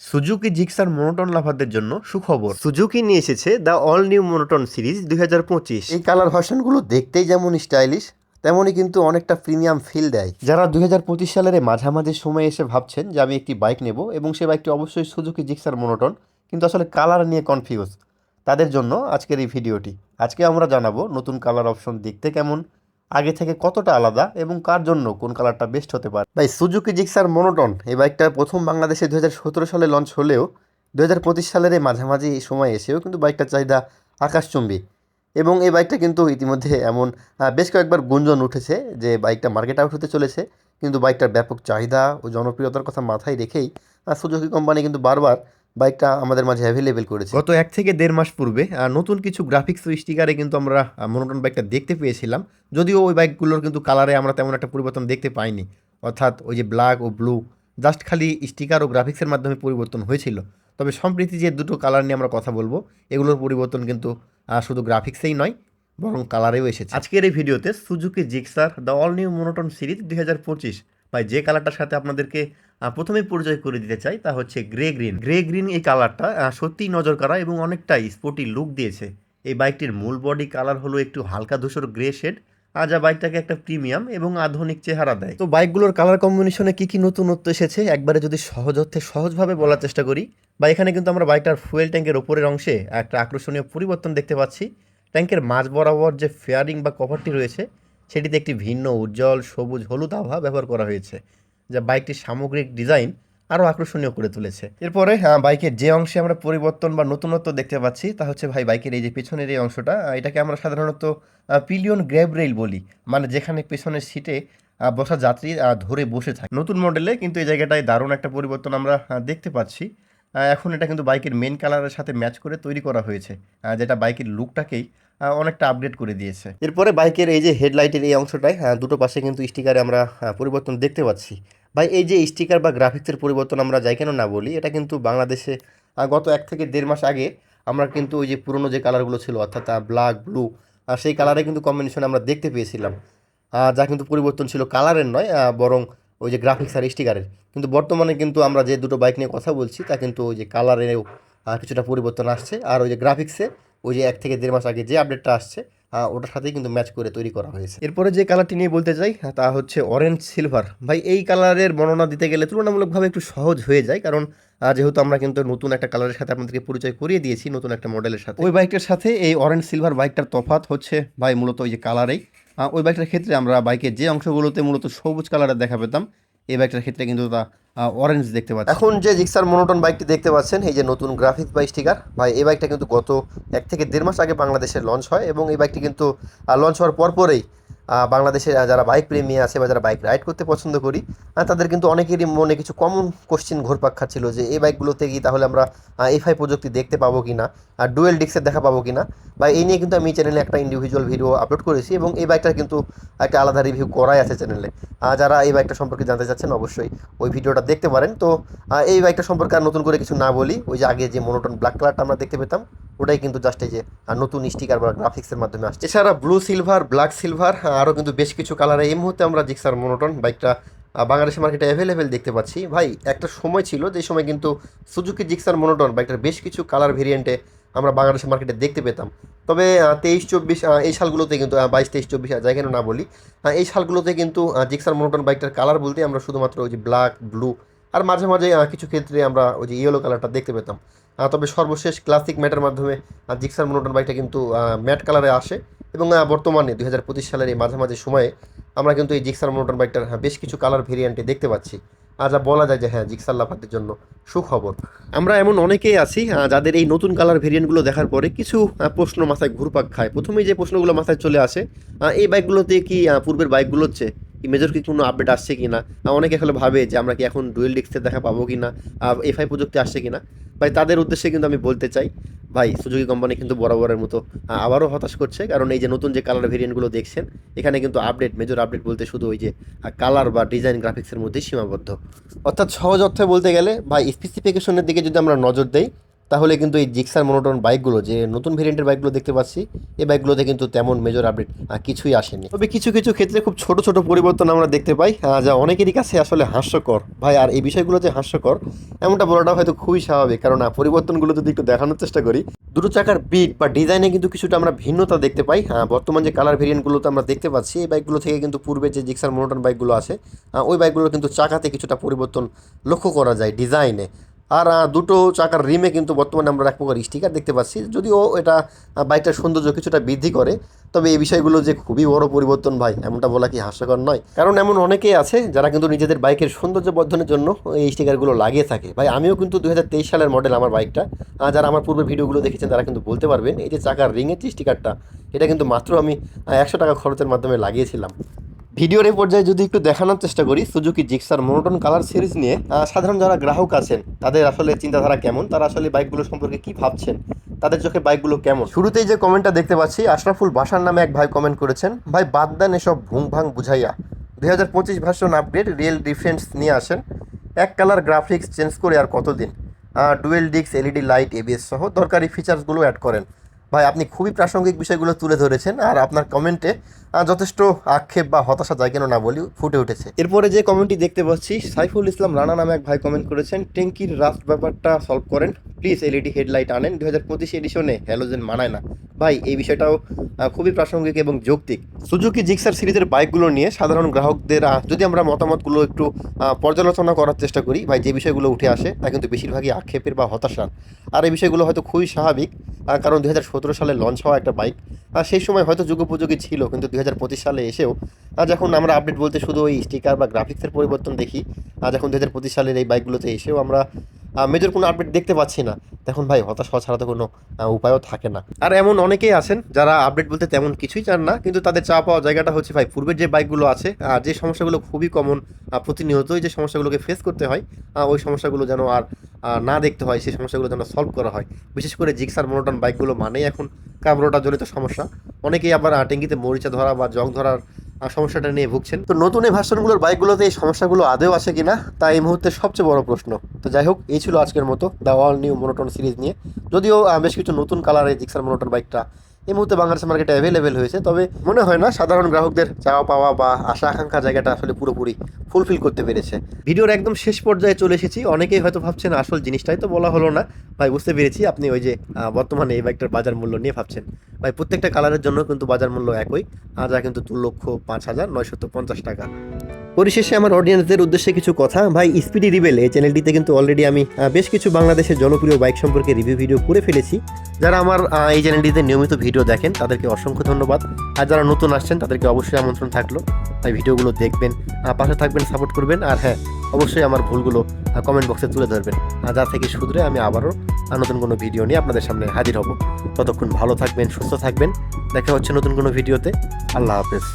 Suzuki Gixxer monotone লাভারদের জন্য সুখবর। Suzuki নিয়ে এসেছে the all new monotone series দুই হাজার পঁচিশ। এই কালার ভার্সনগুলো দেখতেই যেমন স্টাইলিশ তেমনই কিন্তু অনেকটা প্রিমিয়াম ফিল দেয়। যারা দুই হাজার পঁচিশ সালের মাঝামাঝি সময়ে এসে ভাবছেন যে আমি একটি বাইক নেব এবং সে বাইকটি অবশ্যই সুজুকি জিক্সার মনোটন কিন্তু আসলে কালার নিয়ে কনফিউজ তাদের জন্য আজকের এই ভিডিওটি। আজকে আমরা জানাব নতুন কালার অপশন দেখতে কেমন আগে থেকে কতটা আলাদা এবং কার জন্য কোন কালারটা বেস্ট হতে পারে? ভাই সুজুকি জিক্সার মনোটন এই বাইকটা প্রথম বাংলাদেশে দু হাজার সতেরো সালে লঞ্চ হলেও দু হাজার পঁচিশ সালের এই মাঝামাঝি সময় এসেও কিন্তু বাইকটার চাহিদা আকাশচুম্বী। এবং এই বাইকটা কিন্তু ইতিমধ্যে এমন বেশ কয়েকবার গুঞ্জন উঠেছে যে বাইকটা মার্কেট আউট হতে চলেছে। কিন্তু বাইকটার ব্যাপক চাহিদা ও জনপ্রিয়তার কথা মাথায় রেখেই সুজুকি কোম্পানি কিন্তু বারবার বাইকটা আমাদের মাঝে অ্যাভেলেবেল করেছে। গত এক থেকে দেড় মাস পূর্বে নতুন কিছু গ্রাফিক্স ও স্টিকারে কিন্তু আমরা মনোটন বাইকটা দেখতে পেয়েছিলাম। যদিও ওই বাইকগুলোর কিন্তু কালারে আমরা তেমন একটা পরিবর্তন দেখতে পাইনি। অর্থাৎ ওই যে ব্ল্যাক ও ব্লু জাস্ট খালি স্টিকার ও গ্রাফিক্সের মাধ্যমে পরিবর্তন হয়েছিল। তবে সম্প্রীতি যে দুটো কালার নিয়ে আমরা কথা বলব এগুলোর পরিবর্তন কিন্তু শুধু গ্রাফিক্সেই নয় বরং কালারেও এসেছে। আজকের এই ভিডিওতে Suzuki Gixxer the all new monotone series দুই হাজার পঁচিশ বা যে কালারটার সাথে আপনাদেরকে আহ, প্রথমেই পরিচয় করে দিতে চাই তা হচ্ছে গ্রে গ্রিন গ্রে গ্রিন এই কালারটা সত্যিই নজর কাড়া এবং অনেকটাই স্পোর্টি লুক দিয়েছে। এই বাইকটির মূল বডি কালার হলো একটু হালকা ধূসর গ্রে শেড যা বাইকটাকে একটা প্রিমিয়াম এবং আধুনিক চেহারা দেয়। তো বাইকগুলোর কালার কম্বিনেশনে কি কী নতুনত্ব এসেছে একবারে যদি সহজ অর্থে সহজভাবে বলার চেষ্টা করি। বা এখানে কিন্তু আমরা বাইকটার ফুয়েল ট্যাঙ্কের ওপরের অংশে একটা আকর্ষণীয় পরিবর্তন দেখতে পাচ্ছি। ট্যাঙ্কের মাঝ বরাবর যে ফেয়ারিং বা কভারটি রয়েছে সেটিতে একটি ভিন্ন উজ্জ্বল সবুজ হলুদ আভা ব্যবহার করা হয়েছে, যা বাইকটির সামগ্রিক ডিজাইন আরও আকর্ষণীয় করে তুলেছে। এরপরে বাইকের যে অংশে আমরা পরিবর্তন বা নতুনত্ব দেখতে পাচ্ছি, তা হচ্ছে ভাই বাইকের এই যে পেছনের এই অংশটা এটাকে আমরা সাধারণত পিলিয়ন গ্র্যাব রেল বলি মানে যেখানে পেছনের সিটে বসা যাত্রী ধরে বসে থাকে। নতুন মডেলে কিন্তু এই জায়গাটায় দারুণ একটা পরিবর্তন আমরা দেখতে পাচ্ছি। এখন এটা কিন্তু বাইকের মেন কালারের সাথে ম্যাচ করে তৈরি করা হয়েছে। যেটা বাইকের লুকটাকেই অনেকটা আপডেট করে দিয়েছে। এরপরে বাইকের এই যে হেডলাইটের এই অংশটায় দুটো পাশে কিন্তু স্টিকারে আমরা পরিবর্তন দেখতে পাচ্ছি। ভাই, এই যে স্টিকার বা গ্রাফিক্সের পরিবর্তন আমরা যাই কেন না বলি, এটা কিন্তু বাংলাদেশে গত এক থেকে দেড় মাস আগে আমরা কিন্তু ওই যে পুরনো যে কালারগুলো ছিল, অর্থাৎ ব্ল্যাক ব্লু সেই কালারে কিন্তু কম্বিনেশন আমরা দেখতে পেয়েছিলাম। যা কিন্তু পরিবর্তন ছিল কালারের নয় বরং ওই যে গ্রাফিক্স আর স্টিকারের কিন্তু বর্তমানে কিন্তু আমরা যে দুটো বাইক নিয়ে কথা বলছি, তা কিন্তু ওই যে কালারেও কিছুটা পরিবর্তন আসছে। আর ওই যে গ্রাফিক্সে ওই যে এক থেকে দেড় মাস আগে যে আপডেটটা আসছে ওটার সাথেই কিন্তু ম্যাচ করে তৈরি করা হয়েছে। এরপরে যে কালারটি নিয়ে বলতে চাই তা হচ্ছে অরেঞ্জ সিলভার ভাই, এই কালারের বর্ণনা দিতে গেলে তুলনামূলকভাবে একটু সহজ হয়ে যায়, কারণ যেহেতু আমরা কিন্তু নতুন একটা কালারের সাথে আপনাদেরকে পরিচয় করিয়ে দিয়েছি, নতুন একটা মডেলের সাথে। ওই বাইকটার সাথে এই অরেঞ্জ সিলভার বাইকটার তফাৎ হচ্ছে, ভাই, মূলত ওই যে কালারেই ওই বাইকটার ক্ষেত্রে আমরা বাইকের যে অংশগুলোতে মূলত সবুজ কালারের দেখা পেতাম, এই বাইকটার ক্ষেত্রে কিন্তু তা অরেঞ্জ দেখতে পাচ্ছি। এখন যে জিক্সার মোনোটন বাইকটি দেখতে পাচ্ছেন, এই যে নতুন গ্রাফিক্স বাইক স্টিকার ভাই, এই বাইকটা কিন্তু গত এক থেকে দেড় মাস আগে বাংলাদেশে লঞ্চ হয় এবং এই বাইকটি কিন্তু লঞ্চ হওয়ার পরপরেই আহ, যারা বাইক প্রেমী আছে বা যারা বাইক রাইড করতে পছন্দ করি তাদের কিন্তু অনেকেরই মনে কিছু কমন কোশ্চিন ঘোরপাক খাচ্ছিল যে এই বাইকগুলোতে কি তাহলে আমরা এফআই প্রযুক্তি দেখতে পাবো কি না আর ডুয়েল ডিক্সের দেখা পাবো কি না বা এই নিয়ে কিন্তু আমি চ্যানেলে একটা ইন্ডিভিজুয়াল ভিডিও আপলোড করেছি এবং এই বাইকটার কিন্তু একটা আলাদা রিভিউ করাই আছে চ্যানেলে যারা এই বাইকটা সম্পর্কে জানতে চাচ্ছেন অবশ্যই ওই ভিডিওটা দেখতে পারেন। তো এই বাইকটা সম্পর্কে আর নতুন করে কিছু না বলি ওই যে আগে যে মনোটন ব্ল্যাক কালারটা আমরা দেখতে পেতাম ওটাই কিন্তু জাস্ট এই যে নতুন স্টিকার বা গ্রাফিক্সের মাধ্যমে আসছে। এছাড়া ব্লু সিলভার ব্ল্যাক সিলভার আরও কিন্তু বেশ কিছু কালারে এই মুহূর্তে আমরা জিক্সার মনোটন বাইকটা বাংলাদেশের মার্কেটে অ্যাভেলেবেল দেখতে পাচ্ছি। ভাই, একটা সময় ছিল, যে সময় কিন্তু সুজুকি জিক্সার মনোটন বাইকটার বেশ কিছু কালার ভেরিয়েন্টে আমরা বাংলাদেশের মার্কেটে দেখতে পেতাম। তবে তেইশ, চব্বিশ এই সালগুলোতে কিন্তু বাইশ, তেইশ, চব্বিশ যাই কেন না বলি এই সালগুলোতে কিন্তু জিক্সার মনোটন বাইকটার কালার বলতে আমরা শুধুমাত্র ওই যে ব্ল্যাক ব্লু আর মাঝে মাঝে কিছু ক্ষেত্রে আমরা ওই যে ইয়েলো কালারটা দেখতে পেতাম। তবে সর্বশেষ ক্লাসিক ম্যাটের মাধ্যমে জিক্সার মনোটন বাইকটা কিন্তু ম্যাট কালারে আসে। এবং বর্তমানে দুই হাজার পঁচিশ সালের এই মাঝামাঝি সময়ে আমরা কিন্তু এই জিক্সার মোটর বাইকটার বেশ কিছু কালার ভেরিয়েন্টে দেখতে পাচ্ছি। আর যা বলা যায় যে হ্যাঁ জিক্সার লাভারদের জন্য সুখবর। আমরা এমন অনেকেই আছি যাদের এই নতুন কালার ভেরিয়েন্টগুলো দেখার পরে কিছু প্রশ্ন মাথায় ঘুরপাক খায়। প্রথমেই যে প্রশ্নগুলো মাথায় চলে আসে এই বাইকগুলোতে কি পূর্বের বাইকগুলোর চেয়ে কি মেজর কি কোনো আপডেট আসছে কি না অনেকে আসলে ভাবে যে আমরা কি এখন ডুয়েল ডিস্কের দেখা পাবো কি না এফআই প্রযুক্তি আসছে কি না ভাই, তাদের উদ্দেশ্যে কিন্তু আমি বলতে চাই, ভাই সুজুকি কোম্পানি কিন্তু বরাবরের মতো আবারও হতাশ করছে। কারণ এই যে নতুন যে কালার ভেরিয়েন্টগুলো দেখছেন, এখানে কিন্তু আপডেট মেজর আপডেট বলতে শুধু ওই যে কালার বা ডিজাইন গ্রাফিক্সের মধ্যেই সীমাবদ্ধ। অর্থাৎ সহজ অর্থে বলতে গেলে, ভাই স্পেসিফিকেশনের দিকে যদি আমরা নজর দেই তাহলে কিন্তু এই জিক্সার মনোটন বাইকগুলো যে নতুন ভেরিয়েন্টের বাইকগুলো দেখতে পাচ্ছি এই বাইকগুলোতে কিন্তু তেমন মেজর আপডেট কিছুই আসেনি। তবে কিছু কিছু ক্ষেত্রে খুব ছোট ছোট পরিবর্তন আমরা দেখতে পাই যা অনেকেরই কাছে আসলে হাস্যকর। ভাই আর এই বিষয়গুলো যে হাস্যকর এমনটা বলাটা হয়তো খুবই স্বাভাবিক কারণ পরিবর্তনগুলো যদি একটু দেখানোর চেষ্টা করি দুটো চাকার বিট বা ডিজাইনে কিন্তু কিছুটা আমরা ভিন্নতা দেখতে পাই আহ, বর্তমান যে কালার ভেরিয়েন্টগুলোতে আমরা দেখতে পাচ্ছি এই বাইকগুলো থেকে কিন্তু পূর্বে যে জিক্সার মনোটন বাইকগুলো আছে ওই বাইকগুলো কিন্তু চাকাতে কিছুটা পরিবর্তন লক্ষ্য করা যায় ডিজাইনে আর দুটো চাকার রিমে কিন্তু বর্তমানে আমরা এক প্রকার স্টিকার দেখতে পাচ্ছি। যদিও এটা বাইকটার সৌন্দর্য কিছুটা বৃদ্ধি করে, তবে এই বিষয়গুলো যে খুবই বড় পরিবর্তন ভাই, এমনটা বলা কি হাস্যকর নয়। কারণ এমন অনেকেই আছে যারা কিন্তু নিজেদের বাইকের সৌন্দর্য বর্ধনের জন্য এই স্টিকারগুলো লাগিয়ে থাকে। ভাই, আমিও কিন্তু দু হাজার তেইশ সালের মডেল আমার বাইকটা। যারা আমার পূর্বে ভিডিওগুলো দেখেছেন তারা কিন্তু বলতে পারবেন, এই যে চাকার রিংয়ের যে স্টিকারটা এটা কিন্তু মাত্র আমি একশো টাকা খরচের মাধ্যমে লাগিয়েছিলাম। ভিডিওর এই পর্যায়ে যদি একটু দেখানোর চেষ্টা করি Suzuki Gixxer monotone colour series নিয়ে সাধারণ যারা গ্রাহক আছেন, তাদের আসলে চিন্তাধারা কেমন? তারা আসলে বাইকগুলো সম্পর্কে কি ভাবছেন? তাদের চোখে বাইকগুলো কেমন? শুরুতেই যে কমেন্টটা দেখতে পাচ্ছি, আশরাফুল বাসার নামে এক ভাই কমেন্ট করেছেন, ভাই, বাদ দেন এসব ভুং ভাং বুঝাইয়া। দুই হাজার পঁচিশ ভার্সন আপডেট রিয়েল ডিফারেন্স নিয়ে আসেন। এক কালার গ্রাফিক্স চেঞ্জ করে আর কতদিন? ডুয়েল ডিক্স এলইডি লাইট এবিএস সহ দরকারি ফিচার্সগুলো অ্যাড করেন। ভাই, আপনি খুবই প্রাসঙ্গিক বিষয়গুলো তুলে ধরেছেন আর আপনার কমেন্টে যথেষ্ট আক্ষেপ বা হতাশা যায় কেন না বলি ফুটে উঠেছে। এরপরে যে কমেন্টটি দেখতে পাচ্ছি, সাইফুল ইসলাম রানা নামে এক ভাই কমেন্ট করেছেন ট্যাঙ্কির রাস্ট ব্যাপারটা সলভ করেন। প্লিজ এলইডি হেডলাইট আনেন। দু হাজার পঁচিশ এডিশনে হ্যালোজেন মানায় না। ভাই, এই বিষয়টাও খুবই প্রাসঙ্গিক এবং যৌক্তিক। সুজুকি জিক্সার সিরিজের বাইকগুলো নিয়ে সাধারণ গ্রাহকদের যদি আমরা মতামতগুলো একটু পর্যালোচনা করার চেষ্টা করি, ভাই, যে বিষয়গুলো উঠে আসে, তা কিন্তু বেশিরভাগই আক্ষেপের বা হতাশার। আর এই বিষয়গুলো হয়তো খুবই স্বাভাবিক কারণ দু হাজার সতেরো সালে লঞ্চ হওয়া একটা বাইক আর সেই সময় হয়তো যুগোপযোগী ছিল, কিন্তু দু হাজার পঁচিশ সালে এসেও যখন আমরা আপডেট বলতে শুধু ওই স্টিকার বা গ্রাফিক্সের পরিবর্তন দেখি আর যখন দু হাজার পঁচিশ সালের এই বাইকগুলোতে এসেও আমরা মেজর কোনো আপডেট দেখতে পাচ্ছি না। তখন ভাই, হতাশ হওয়া ছাড়া তো কোনো উপায়ও থাকে না। আর এমন অনেকেই আছেন যারা আপডেট বলতে তেমন কিছুই চান না, কিন্তু তাদের চা পাওয়া জায়গাটা হচ্ছে ভাই, পূর্বের যে বাইকগুলো আছে, আর যে সমস্যাগুলো খুবই কমন প্রতিনিয়তই যে সমস্যাগুলোকে ফেস করতে হয় ওই সমস্যাগুলো যেন আর না দেখতে হয়, সেই সমস্যাগুলো যেন সলভ করা হয়। বিশেষ করে জিক্সার মোনোটন বাইকগুলো মানেই এখন কাবরোটা জনিত সমস্যা। অনেকেই আবার ট্যাঙ্কিতে মরিচা ধরা বা জং ধরার সমস্যাটা নিয়ে ভুগছেন। তো নতুন এই ভার্সনগুলোর বাইকগুলোতে এই সমস্যাগুলো আদেও আছে কিনা, তা এই মুহূর্তে সবচেয়ে বড় প্রশ্ন। তো যাই হোক, এই ছিল আজকের মতো the all new monotone series নিয়ে। যদিও বেশ কিছু নতুন কালারের জিক্সার মোনোটন বাইকটা এই মুহূর্তে বাংলাদেশের মার্কেটে অ্যাভেলেবেল হয়েছে। তবে মনে হয় না সাধারণ গ্রাহকদের চাওয়া পাওয়া বা আশা আকাঙ্ক্ষা জায়গাটা আসলে পুরোপুরি ফুলফিল করতে পেরেছে। ভিডিওর একদম শেষ পর্যায়ে চলে এসেছি। অনেকেই হয়তো ভাবছেন আসল জিনিসটাই তো বলা হলো না। ভাই, বুঝতে পেরেছি আপনি ওই যে বর্তমানে এই বাইকটার বাজার মূল্য নিয়ে ভাবছেন। ভাই, প্রত্যেকটা কালারের জন্য কিন্তু বাজার মূল্য একই। যা কিন্তু দু লক্ষ পাঁচ হাজার নয়শত পঞ্চাশ টাকা। পরিশেষে আমার অডিয়েন্সদের উদ্দেশ্যে কিছু কথা। ভাই স্পিডি রিবেল এই চ্যানেলটিতে কিন্তু অলরেডি আমি বেশ কিছু বাংলাদেশের জনপ্রিয় বাইক সম্পর্কে রিভিউ ভিডিও করে ফেলেছি। যারা আমার এই চ্যানেলটিতে নিয়মিত ভিডিও দেখেন, তাদেরকে অসংখ্য ধন্যবাদ। আর যারা নতুন আসছেন, তাদেরকে অবশ্যই আমন্ত্রণ থাকল। তাই ভিডিওগুলো দেখবেন পাশে থাকবেন সাপোর্ট করবেন। আর হ্যাঁ অবশ্যই আমার ভুলগুলো কমেন্ট বক্সে তুলে ধরবেন। যা থেকে শুধরে আমি আবারও নতুন কোনো ভিডিও নিয়ে আপনাদের সামনে হাজির হব। ততক্ষণ ভালো থাকবেন, সুস্থ থাকবেন। দেখা হচ্ছে নতুন কোনো ভিডিওতে আল্লাহ হাফেজ।